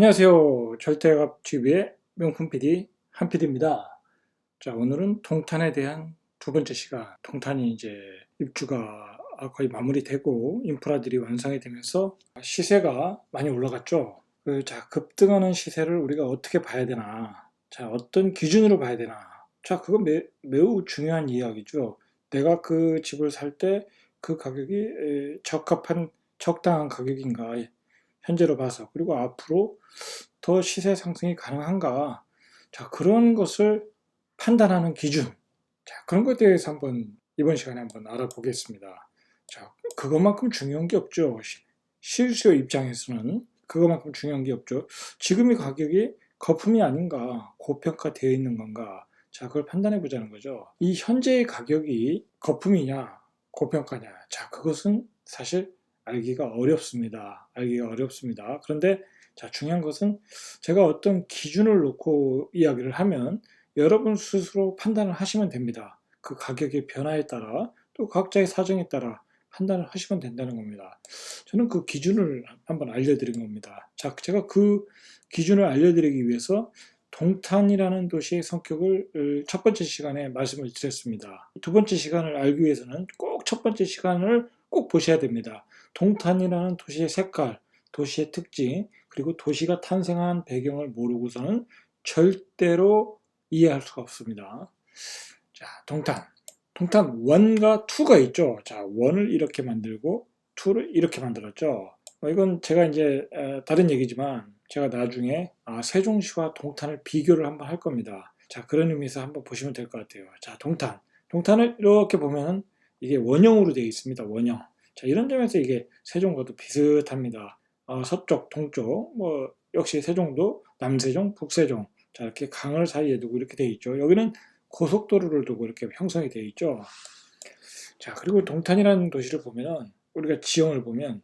안녕하세요. 절대값 TV의 명품 PD 한 PD입니다. 자, 오늘은 동탄에 대한 두 번째 시간. 동탄이 이제 입주가 거의 마무리되고 인프라들이 완성이 되면서 시세가 많이 올라갔죠. 그, 자, 급등하는 시세를 우리가 어떻게 봐야 되나? 자, 어떤 기준으로 봐야 되나? 자, 그거 매, 매우 중요한 이야기죠. 내가 그 집을 살 때 그 가격이 에, 적합한, 적당한 가격인가? 현재로 봐서. 그리고 앞으로 더 시세 상승이 가능한가. 자 그런 것을 판단하는 기준. 자 그런 것에 대해서 한번 이번 시간에 한번 알아보겠습니다. 자 그것만큼 중요한 게 없죠. 시- 실수요 입장에서는 그것만큼 중요한 게 없죠. 지금 이 가격이 거품이 아닌가 고평가되어 있는 건가. 자 그걸 판단해 보자는 거죠. 이 현재의 가격이 거품이냐 고평가냐. 자 그것은 사실 알기가 어렵습니다. 알기가 어렵습니다. 그런데 자, 중요한 것은 제가 어떤 기준을 놓고 이야기를 하면 여러분 스스로 판단을 하시면 됩니다. 그 가격의 변화에 따라 또 각자의 사정에 따라 판단을 하시면 된다는 겁니다. 저는 그 기준을 한번 알려드린 겁니다. 자, 제가 그 기준을 알려드리기 위해서 동탄이라는 도시의 성격을 어, 첫 번째 시간에 말씀을 드렸습니다. 두 번째 시간을 알기 위해서는 꼭 첫 번째 시간을 꼭 보셔야 됩니다. 동탄이라는 도시의 색깔, 도시의 특징, 그리고 도시가 탄생한 배경을 모르고서는 절대로 이해할 수가 없습니다. 자, 동탄. 동탄 1과 2가 있죠. 자, 1을 이렇게 만들고 2를 이렇게 만들었죠. 어, 이건 제가 이제 에, 다른 얘기지만 제가 나중에 아, 세종시와 동탄을 비교를 한번 할 겁니다. 자, 그런 의미에서 한번 보시면 될 것 같아요. 자, 동탄. 동탄을 이렇게 보면은 이게 원형으로 되어 있습니다. 원형. 자, 이런 점에서 이게 세종과도 비슷합니다. 어, 서쪽, 동쪽, 뭐, 역시 세종도 남세종, 북세종. 자, 이렇게 강을 사이에 두고 이렇게 되어 있죠. 여기는 고속도로를 두고 이렇게 형성이 되어 있죠. 자, 그리고 동탄이라는 도시를 보면은, 우리가 지형을 보면,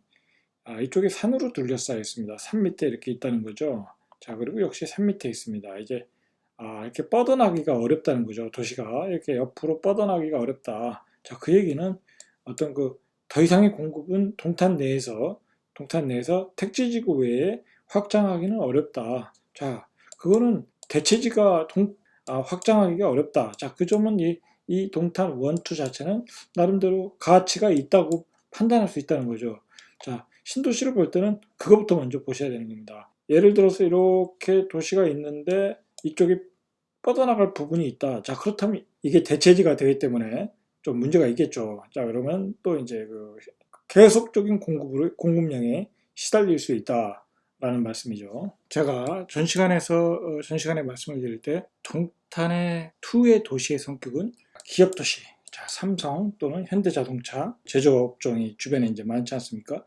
아, 이쪽에 산으로 둘러싸여 있습니다. 산 밑에 이렇게 있다는 거죠. 자, 그리고 역시 산 밑에 있습니다. 이제, 아, 이렇게 뻗어나기가 어렵다는 거죠. 도시가. 이렇게 옆으로 뻗어나기가 어렵다. 자, 그 얘기는 어떤 그 더 이상의 공급은 동탄 내에서 동탄 내에서 택지지구 외에 확장하기는 어렵다. 자, 그거는 대체지가 동, 아, 확장하기가 어렵다. 자, 그 점은 이, 이 동탄 원투 자체는 나름대로 가치가 있다고 판단할 수 있다는 거죠. 자, 신도시를 볼 때는 그거부터 먼저 보셔야 되는 겁니다. 예를 들어서 이렇게 도시가 있는데 이쪽에 뻗어나갈 부분이 있다. 자, 그렇다면 이게 대체지가 되기 때문에 좀 문제가 있겠죠. 자, 그러면 또 이제 그 계속적인 공급으로, 공급량에 시달릴 수 있다라는 말씀이죠. 제가 전 시간에서, 어, 전 시간에 말씀을 드릴 때, 동탄의 투의 도시의 성격은 기업 도시. 자, 삼성 또는 현대자동차 제조업종이 주변에 이제 많지 않습니까?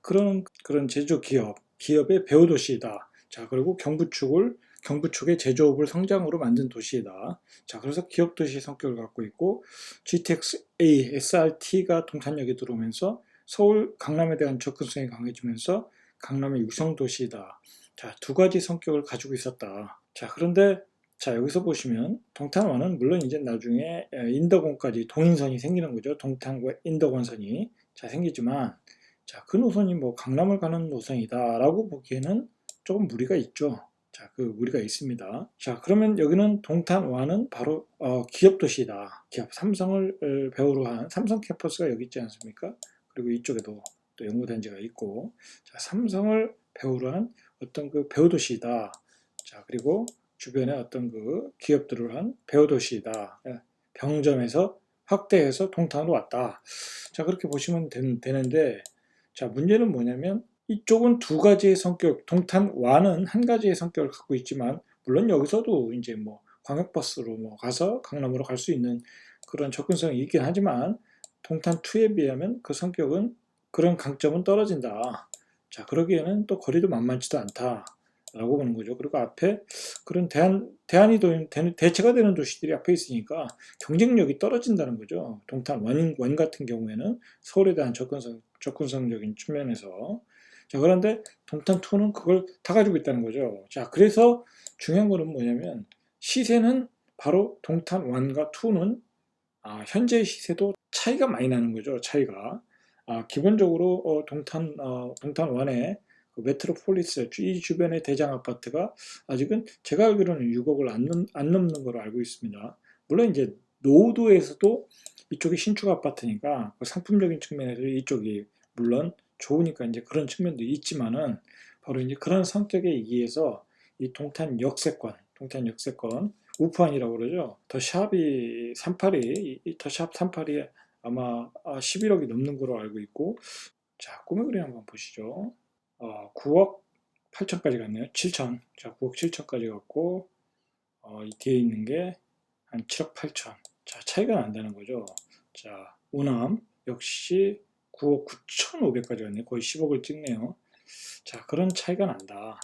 그런, 그런 제조 기업, 기업의 배후 도시이다. 자, 그리고 경부축을 경부축의 제조업을 성장으로 만든 도시이다. 자, 그래서 기업 도시 성격을 갖고 있고 GTX-A, SRT가 동탄역에 들어오면서 서울, 강남에 대한 접근성이 강해지면서 강남의 육성 도시이다. 자, 두 가지 성격을 가지고 있었다. 자, 그런데 자, 여기서 보시면 동탄원은 물론 이제 나중에 인덕원까지 동인선이 생기는 거죠. 동탄과 인덕원선이 자, 생기지만 자, 그 노선이 뭐 강남을 가는 노선이다라고 보기에는 조금 무리가 있죠. 자, 그 무리가 있습니다. 자, 그러면 여기는 동탄와는 바로 어, 기업 도시다. 기업 삼성을 어, 배우로 한 삼성 캠퍼스가 여기 있지 않습니까? 그리고 이쪽에도 또 연구단지가 있고, 자, 삼성을 배우로 한 어떤 그 배우 도시다. 자, 그리고 주변에 어떤 그 기업들을 한 배우 도시다. 예, 병점에서 확대해서 동탄으로 왔다. 자, 그렇게 보시면 된- 되는데, 자, 문제는 뭐냐면 이쪽은 두 가지의 성격, 동탄 와는 한 가지의 성격을 갖고 있지만, 물론 여기서도 이제 뭐 광역버스로 뭐 가서 강남으로 갈 수 있는 그런 접근성이 있긴 하지만, 동탄 2에 비하면 그 성격은 그런 강점은 떨어진다. 자, 그러기에는 또 거리도 만만치도 않다. 라고 보는 거죠. 그리고 앞에 그런 대안, 대안이 되는, 대체가 되는 도시들이 앞에 있으니까 경쟁력이 떨어진다는 거죠. 동탄 원, 원 같은 경우에는 서울에 대한 접근성, 접근성적인 측면에서. 자, 그런데 동탄2는 그걸 다 가지고 있다는 거죠. 자, 그래서 중요한 거는 뭐냐면 시세는 바로 동탄 1과 2는 아, 현재 시세도 차이가 많이 나는 거죠. 차이가. 아, 기본적으로 어, 동탄 어, 동탄 1의 그 메트로폴리스 이 주변의 대장 아파트가 아직은 제가 알기로는 6억을 안, 넘, 안 넘는 걸로 알고 있습니다. 물론 이제 노도에서도 이쪽이 신축 아파트니까 그 상품적인 측면에서 이쪽이 물론 좋으니까 이제 그런 측면도 있지만은 바로 이제 그런 성격에 의해서 이 동탄 역세권, 동탄 역세권 우프안이라고 그러죠. 더 샵이 38이 더샵 38이 아마 11억이 넘는 걸로 알고 있고 자 꿈의 그림 한번 보시죠. 어, 9억 8천까지 갔네요. 7천. 자 9억 7천까지 갔고 어, 이 뒤에 있는 게 한 7억 8천. 자 차이가 난다는 거죠. 자 오남 역시 9억 9천5백까지 갔네요. 거의 10억을 찍네요. 자 그런 차이가 난다.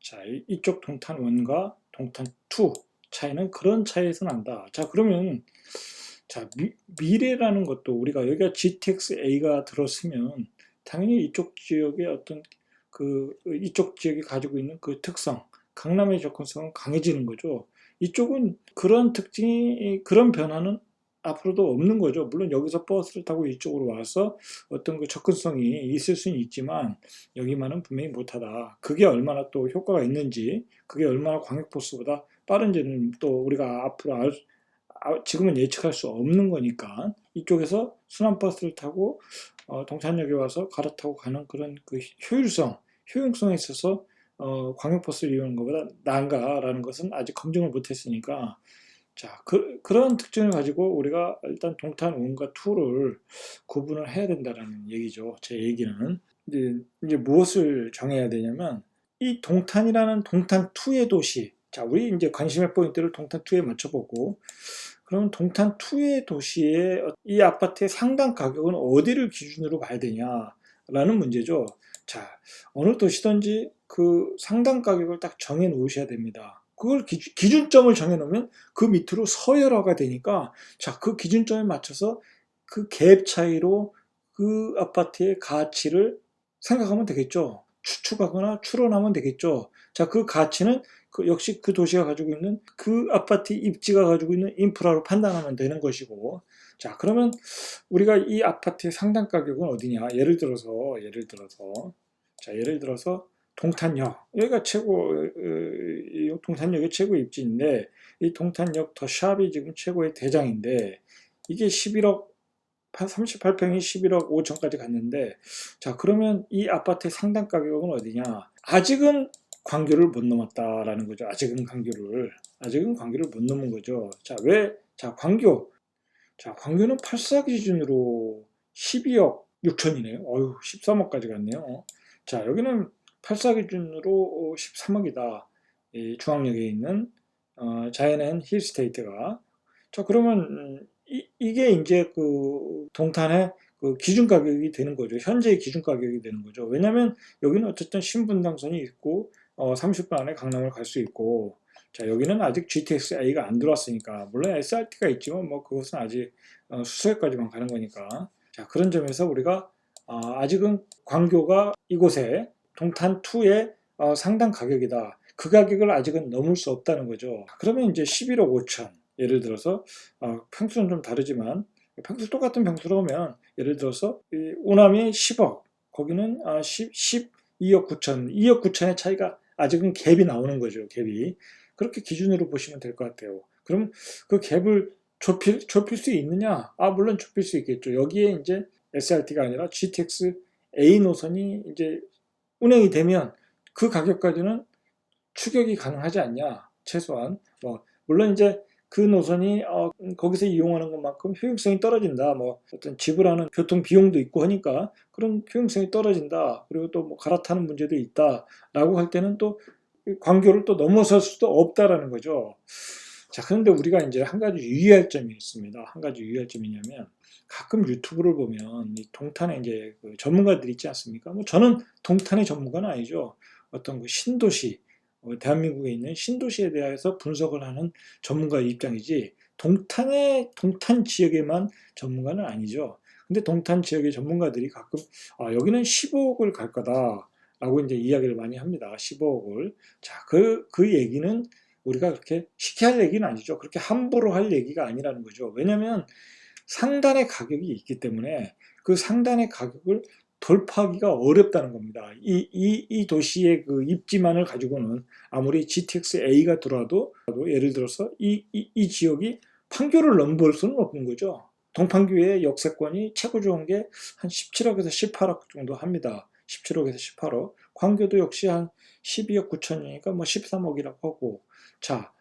자 이- 이쪽 동탄 1과 동탄 2 차이는 그런 차이에서 난다. 자 그러면 자 미, 미래라는 것도 우리가 여기가 GTX A가 들었으면 당연히 이쪽 지역의 어떤 그 이쪽 지역이 가지고 있는 그 특성, 강남의 접근성은 강해지는 거죠. 이쪽은 그런 특징이 그런 변화는 앞으로도 없는 거죠. 물론 여기서 버스를 타고 이쪽으로 와서 어떤 그 접근성이 있을 수는 있지만 여기만은 분명히 못하다. 그게 얼마나 또 효과가 있는지, 그게 얼마나 광역버스보다 빠른지는 또 우리가 앞으로 알, 아, 지금은 예측할 수 없는 거니까 이쪽에서 순환버스를 타고 어, 동탄역에 와서 갈아타고 가는 그런 그 효율성, 효용성에 있어서 어, 광역버스를 이용하는 것보다 나은가라는 것은 아직 검증을 못했으니까 자 그, 그런 특징을 가지고 우리가 일단 동탄 1과 2를 구분을 해야 된다라는 얘기죠. 제 얘기는 이제, 이제 무엇을 정해야 되냐면 이 동탄이라는 동탄 2의 도시 자 우리 이제 관심의 포인트를 동탄 2에 맞춰보고 그러면 동탄 2의 도시의 이 아파트의 상당 가격은 어디를 기준으로 봐야 되냐라는 문제죠. 자, 어느 도시든지 그 상당 가격을 딱 정해 놓으셔야 됩니다. 그걸 기준, 기준 점을 정해 놓으면 그 밑으로 서열화가 되니까 자, 그 기준점에 맞춰서 그 갭 차이로 그 아파트의 가치를 생각하면 되겠죠. 추측하거나 추론하면 되겠죠. 자, 그 가치는 그 역시 그 도시가 가지고 있는 그 아파트 입지가 가지고 있는 인프라로 판단하면 되는 것이고 자 그러면 우리가 이 아파트의 상당 가격은 어디냐 예를 들어서 예를 들어서 자 예를 들어서 동탄역 여기가 최고 어, 이 동탄역의 최고 입지인데 이 동탄역 더 샵이 지금 최고의 대장인데 이게 11억 38평이 11억 5천까지 갔는데 자 그러면 이 아파트의 상당 가격은 어디냐 아직은 광교를 못 넘었다라는 거죠. 아직은 광교를 아직은 광교를 못 넘은 거죠. 자, 왜? 자, 광교. 자, 광교는 84 기준으로 12억 6천이네요. 어휴, 13억까지 갔네요. 자, 여기는 84 기준으로 13억이다. 이 중앙역에 있는 어, 자연앤 힐스테이트가. 자, 그러면 음, 이, 이게 이제 그 동탄의 그 기준 가격이 되는 거죠. 현재의 기준 가격이 되는 거죠. 왜냐하면 여기는 어쨌든 신분당선이 있고 어, 30분 안에 강남을 갈 수 있고 자 여기는 아직 GTX A가 안 들어왔으니까 물론 SRT가 있지만 뭐 그것은 아직 어, 수서역까지만 가는 거니까 자 그런 점에서 우리가 어, 아직은 광교가 이곳에 동탄 2의 어, 상당 가격이다. 그 가격을 아직은 넘을 수 없다는 거죠. 그러면 이제 11억 5천 예를 들어서 어, 평수는 좀 다르지만 평수 똑같은 평수라면 예를 들어서 이 오남이 10억 거기는 아, 10, 12억 9천 2억 9천의 차이가 아직은 갭이 나오는 거죠 갭이 그렇게 기준으로 보시면 될 것 같아요 그럼 그 갭을 좁힐, 좁힐 수 있느냐 아 물론 좁힐 수 있겠죠 여기에 이제 SRT가 아니라 GTX A 노선이 이제 운행이 되면 그 가격까지는 추격이 가능하지 않냐 최소한 뭐 물론 이제 그 노선이 어, 거기서 이용하는 것만큼 효율성이 떨어진다. 뭐 어떤 지불하는 교통 비용도 있고 하니까 그런 효율성이 떨어진다. 그리고 또 뭐 갈아타는 문제도 있다라고 할 때는 또 광교를 또 넘어설 수도 없다라는 거죠. 자, 그런데 우리가 이제 한 가지 유의할 점이 있습니다. 한 가지 유의할 점이 있냐면 가끔 유튜브를 보면 이 동탄에 이제 그 전문가들 있지 않습니까? 뭐 저는 동탄의 전문가는 아니죠. 어떤 그 신도시 어, 대한민국에 있는 신도시에 대해서 분석을 하는 전문가의 입장이지 동탄의 동탄 지역에만 전문가는 아니죠. 근데 동탄 지역의 전문가들이 가끔 아, 여기는 15억을 갈 거다라고 이제 이야기를 많이 합니다. 15억을. 자, 그, 그 얘기는 우리가 그렇게 쉽게 할 얘기는 아니죠. 그렇게 함부로 할 얘기가 아니라는 거죠. 왜냐하면 상단의 가격이 있기 때문에 그 상단의 가격을 돌파하기가 어렵다는 겁니다. 이, 이, 이 도시의 그 입지만을 가지고는 아무리 GTX A가 들어와도 예를 들어서 이, 이, 이 지역이 판교를 넘볼 수는 없는 거죠. 동판교의 역세권이 최고 좋은 게 한 17억에서 18억 정도 합니다. 17억에서 18억. 광교도 역시 한 12억 9천이니까 뭐 13억이라고 하고. 자,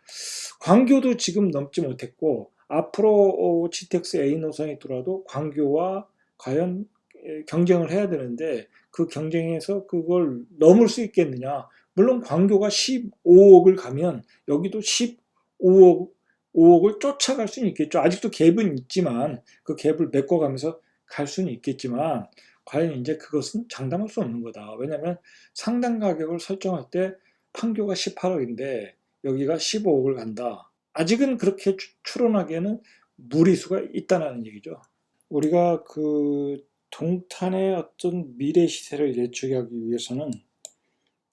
광교도 지금 넘지 못했고, 앞으로 GTX A 노선이 들어와도 광교와 과연 경쟁을 해야 되는데, 그 경쟁에서 그걸 넘을 수 있겠느냐. 물론 광교가 15억을 가면 여기도 15억 5억을 쫓아갈 수는 있겠죠. 아직도 갭은 있지만 그 갭을 메꿔가면서 갈 수는 있겠지만 과연 이제 그것은 장담할 수 없는 거다. 왜냐하면 상당 가격을 설정할 때 판교가 18억인데 여기가 15억을 간다. 아직은 그렇게 추- 추론하기에는 무리수가 있다는 얘기죠. 우리가 그 동탄의 어떤 미래 시세를 예측하기 위해서는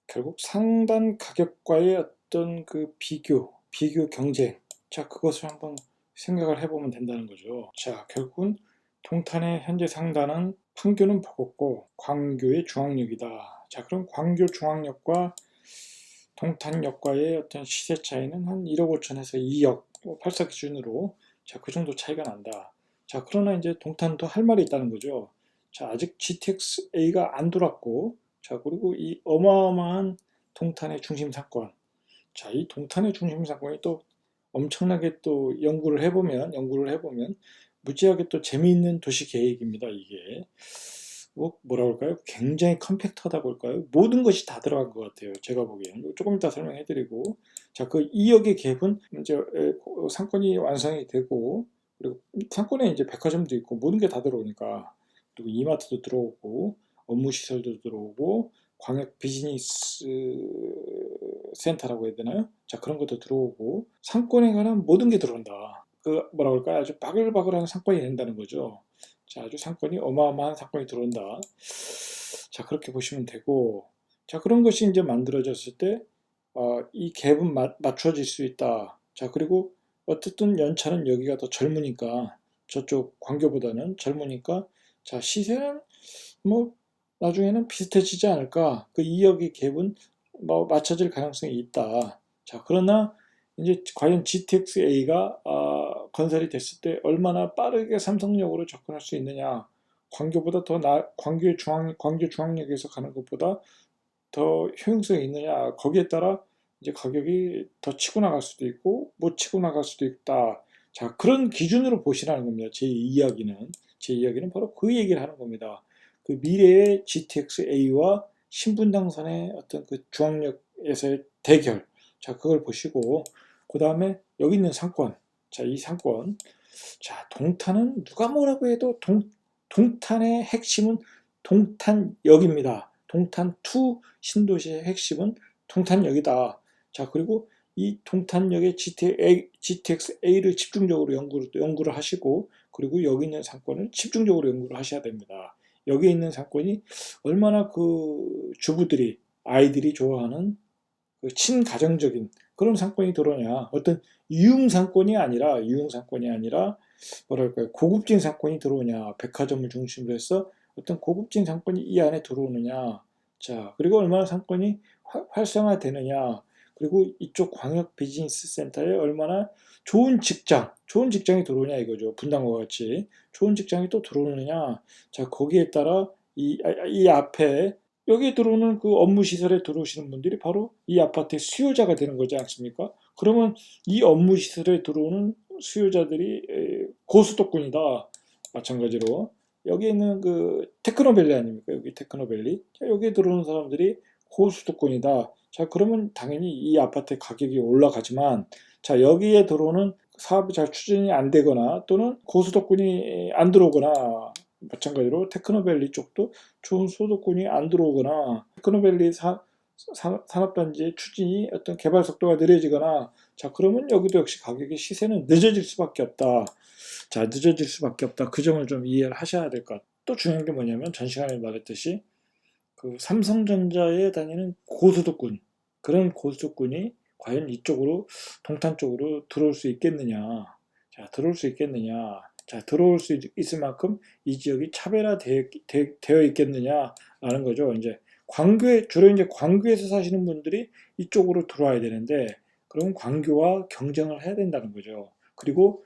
결국 상단 가격과의 어떤 그 비교, 비교 경쟁, 자, 그것을 한번 생각을 해보면 된다는 거죠. 자, 결국은 동탄의 현재 상단은 판교는 버겁고 광교의 중앙역이다. 자, 그럼 광교 중앙역과 동탄역과의 어떤 시세 차이는 한 1억 5천에서 2억, 84 기준으로 자, 그 정도 차이가 난다. 자, 그러나 이제 동탄도 할 말이 있다는 거죠. 자, 아직 GTX A가 안 돌았고, 자, 그리고 이 어마어마한 동탄의 중심 상권. 자, 이 동탄의 중심 상권이 또 엄청나게 또 연구를 해보면 연구를 해보면 무지하게 또 재미있는 도시 계획입니다. 이게 뭐 뭐라 할까요? 굉장히 컴팩트하다고 할까요? 모든 것이 다 들어간 것 같아요. 제가 보기에는 조금 이따 설명해드리고 자 그 2억의 갭은 이제 에, 고- 상권이 완성이 되고 그리고 상권에 이제 백화점도 있고 모든 게 다 들어오니까 그리고 이마트도 들어오고 업무 시설도 들어오고 광역 비즈니스 센터라고 해야 되나요? 자 그런 것도 들어오고 상권에 관한 모든 게 들어온다. 그 뭐라 그럴까요? 아주 바글바글한 상권이 된다는 거죠. 자 아주 상권이 어마어마한 상권이 들어온다. 자 그렇게 보시면 되고 자 그런 것이 이제 만들어졌을 때 어, 이 갭은 맞, 맞춰질 수 있다. 자 그리고 어쨌든 연차는 여기가 더 젊으니까 저쪽 광교보다는 젊으니까 자 시세는 뭐 나중에는 비슷해지지 않을까. 그 2억의 갭은 뭐 맞춰질 가능성이 있다. 자, 그러나 이제 과연 GTX A가 아, 건설이 됐을 때 얼마나 빠르게 삼성역으로 접근할 수 있느냐. 광교보다 더 나, 광교 중앙, 광교 중앙역에서 가는 것보다 더 효용성이 있느냐. 거기에 따라 이제 가격이 더 치고 나갈 수도 있고 못 치고 나갈 수도 있다. 자, 그런 기준으로 보시라는 겁니다. 제 이야기는. 제 이야기는 바로 그 얘기를 하는 겁니다. 그 미래의 GTX A와 신분당선의 어떤 그 중앙역에서의 대결. 자, 그걸 보시고, 그 다음에 여기 있는 상권. 자, 이 상권. 자, 동탄은 누가 뭐라고 해도 동, 동탄의 핵심은 동탄역입니다. 동탄2 신도시의 핵심은 동탄역이다. 자, 그리고 이 동탄역의 GTX A를 집중적으로 연구를, 연구를 하시고, 그리고 여기 있는 상권을 집중적으로 연구를 하셔야 됩니다. 여기 있는 상권이 얼마나 그 주부들이 아이들이 좋아하는 그 친가정적인 그런 상권이 들어오냐. 어떤 유흥 상권이 아니라 유흥 상권이 아니라 뭐랄까요. 고급진 상권이 들어오냐. 백화점을 중심으로 해서 어떤 고급진 상권이 이 안에 들어오느냐. 자 그리고 얼마나 상권이 화- 활성화되느냐. 그리고 이쪽 광역 비즈니스 센터에 얼마나 좋은 직장 좋은 직장이 들어오냐 이거죠. 분당과 같이. 좋은 직장이 또 들어오느냐. 자, 거기에 따라 이, 아, 이 앞에 여기에 들어오는 그 업무 시설에 들어오시는 분들이 바로 이 아파트의 수요자가 되는 거지 않습니까? 그러면 이 업무 시설에 들어오는 수요자들이 에, 고수도권이다. 마찬가지로 여기 있는 그 테크노밸리 아닙니까? 여기 테크노밸리. 자, 여기에 들어오는 사람들이 고수도권이다. 자, 그러면 당연히 이 아파트의 가격이 올라가지만 자, 여기에 들어오는 사업이 잘 추진이 안 되거나 또는 고수도권이 안 들어오거나 마찬가지로 테크노밸리 쪽도 좋은 소득권이 안 들어오거나 테크노밸리 사, 사- 산업단지의 추진이 어떤 개발 속도가 느려지거나 자 그러면 여기도 역시 가격의 시세는 늦어질 수밖에 없다. 자 늦어질 수밖에 없다. 그 점을 좀 이해를 하셔야 될 것. 같아요. 또 중요한 게 뭐냐면 전 시간에 말했듯이 그 삼성전자에 다니는 고소득군 그런 고소득군이 과연 이쪽으로 동탄 쪽으로 들어올 수 있겠느냐 자 들어올 수 있겠느냐 자, 들어올 수 있- 있을 만큼 이 지역이 차별화되어 있겠느냐라는 거죠. 이제 광교에 주로 이제 광교에서 사시는 분들이 이쪽으로 들어와야 되는데 그럼 광교와 경쟁을 해야 된다는 거죠. 그리고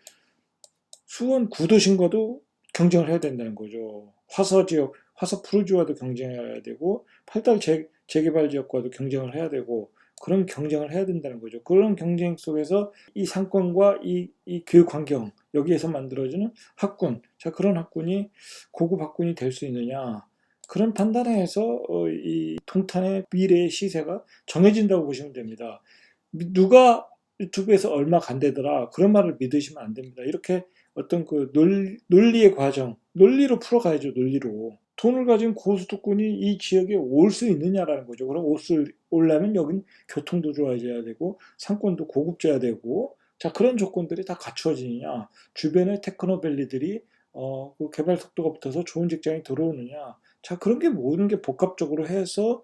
수원 구도심과도 경쟁을 해야 된다는 거죠. 화서 지역, 화서 푸르지와도 경쟁해야 되고 팔달 재, 재개발 지역과도 경쟁을 해야 되고 그런 경쟁을 해야 된다는 거죠. 그런 경쟁 속에서 이 상권과 이, 이 교육 환경 여기에서 만들어지는 학군, 자 그런 학군이 고급 학군이 될 수 있느냐 그런 판단에 해서 어, 이 통탄의 미래의 시세가 정해진다고 보시면 됩니다. 미- 누가 유튜브에서 얼마 간대더라 그런 말을 믿으시면 안 됩니다. 이렇게 어떤 그 논, 논리의 과정, 논리로 풀어가야죠, 논리로. 돈을 가진 고수도권이 이 지역에 올 수 있느냐라는 거죠. 그럼 올수 오려면 여긴 교통도 좋아져야 되고 상권도 고급져야 되고 자 그런 조건들이 다 갖추어지느냐 주변의 테크노밸리들이 어, 그 개발 속도가 붙어서 좋은 직장이 들어오느냐 자 그런 게 모든 게 복합적으로 해서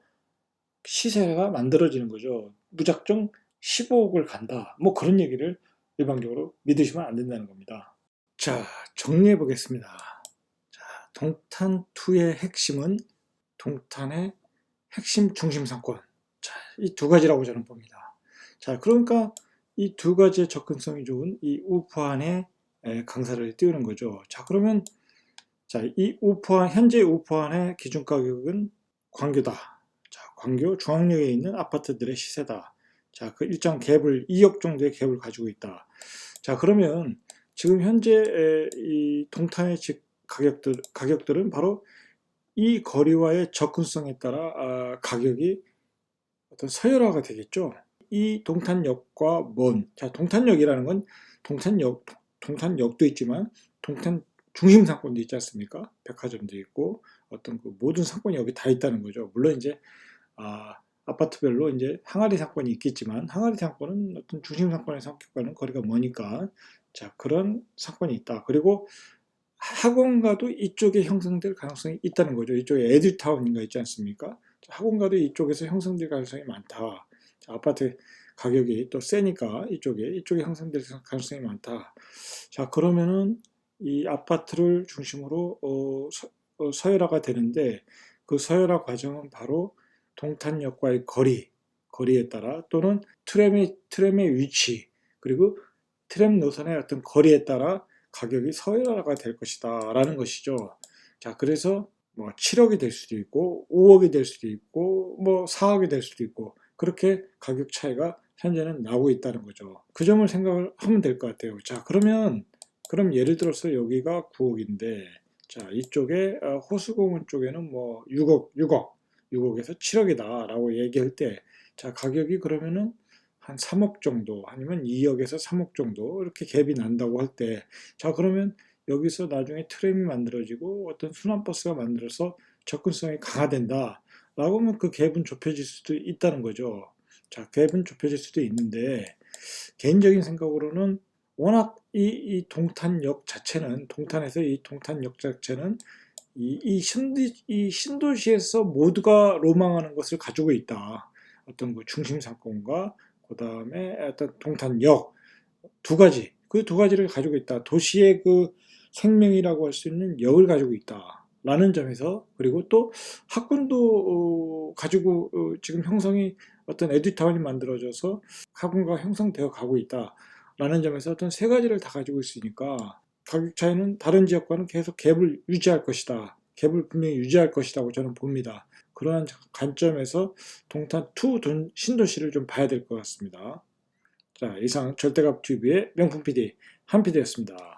시세가 만들어지는 거죠. 무작정 15억을 간다. 뭐 그런 얘기를 일반적으로 믿으시면 안 된다는 겁니다. 자, 정리해 보겠습니다. 자, 동탄2의 핵심은 동탄의 핵심 중심 상권. 자, 이 두 가지라고 저는 봅니다. 자, 그러니까 이 두 가지의 접근성이 좋은 이 우포안의 에, 강사를 띄우는 거죠. 자, 그러면 자, 이 우포안 현재 우포안의 기준 가격은 광교다. 자, 광교 중앙역에 있는 아파트들의 시세다. 자, 그 일정 갭을 2억 정도의 갭을 가지고 있다. 자, 그러면 지금 현재 에, 이 동탄의 집 가격들 가격들은 바로 이 거리와의 접근성에 따라 아, 가격이 어떤 서열화가 되겠죠. 이 동탄역과 먼, 자, 동탄역이라는 건 동탄역, 동탄역도 있지만 동탄 중심 상권도 있지 않습니까? 백화점도 있고 어떤 그 모든 상권이 여기 다 있다는 거죠. 물론 이제 아, 아파트별로 이제 항아리 상권이 있겠지만 항아리 상권은 어떤 중심 상권의 성격과는 거리가 머니까 자 그런 상권이 있다. 그리고 학원가도 이쪽에 형성될 가능성이 있다는 거죠. 이쪽에 에듀타운인가 있지 않습니까? 학원가도 이쪽에서 형성될 가능성이 많다. 자, 아파트 가격이 또 세니까 이쪽에 이쪽에 형성될 가능성이 많다. 자 그러면은 이 아파트를 중심으로 어, 서, 어, 서열화가 되는데 그 서열화 과정은 바로 동탄역과의 거리, 거리에 따라 또는 트램의 트램의 위치 그리고 트램 노선의 어떤 거리에 따라 가격이 서열화가 될 것이다 라는 것이죠. 자, 그래서 뭐 7억이 될 수도 있고 5억이 될 수도 있고 뭐 4억이 될 수도 있고 그렇게 가격 차이가 현재는 나고 있다는 거죠. 그 점을 생각을 하면 될 것 같아요. 자, 그러면 그럼 예를 들어서 여기가 9억인데 자, 이쪽에 어, 호수공원 쪽에는 뭐 6억, 6억, 6억에서 7억이다라고 얘기할 때 자, 가격이 그러면은 한 3억 정도 아니면 2억에서 3억 정도 이렇게 갭이 난다고 할 때 자 그러면 여기서 나중에 트램이 만들어지고 어떤 순환버스가 만들어서 접근성이 강화된다 라고 하면 그 갭은 좁혀질 수도 있다는 거죠. 자 갭은 좁혀질 수도 있는데 개인적인 생각으로는 워낙 이, 이 동탄역 자체는 동탄에서 이 동탄역 자체는 이, 이, 신도, 이 신도시에서 모두가 로망하는 것을 가지고 있다. 어떤 그 중심 상권과 그 다음에 어떤 동탄역 두 가지 그 두 가지를 가지고 있다. 도시의 그 생명이라고 할 수 있는 역을 가지고 있다 라는 점에서 그리고 또 학군도 어, 가지고 어, 지금 형성이 어떤 에듀타운이 만들어져서 학군가 형성되어 가고 있다 라는 점에서 어떤 세 가지를 다 가지고 있으니까 가격 차이는 다른 지역과는 계속 갭을 유지할 것이다 갭을 분명히 유지할 것이라고 저는 봅니다 그러한 관점에서 동탄 2 신도시를 좀 봐야 될 것 같습니다. 자, 이상 절대값 TV의 명품 PD 한 PD였습니다.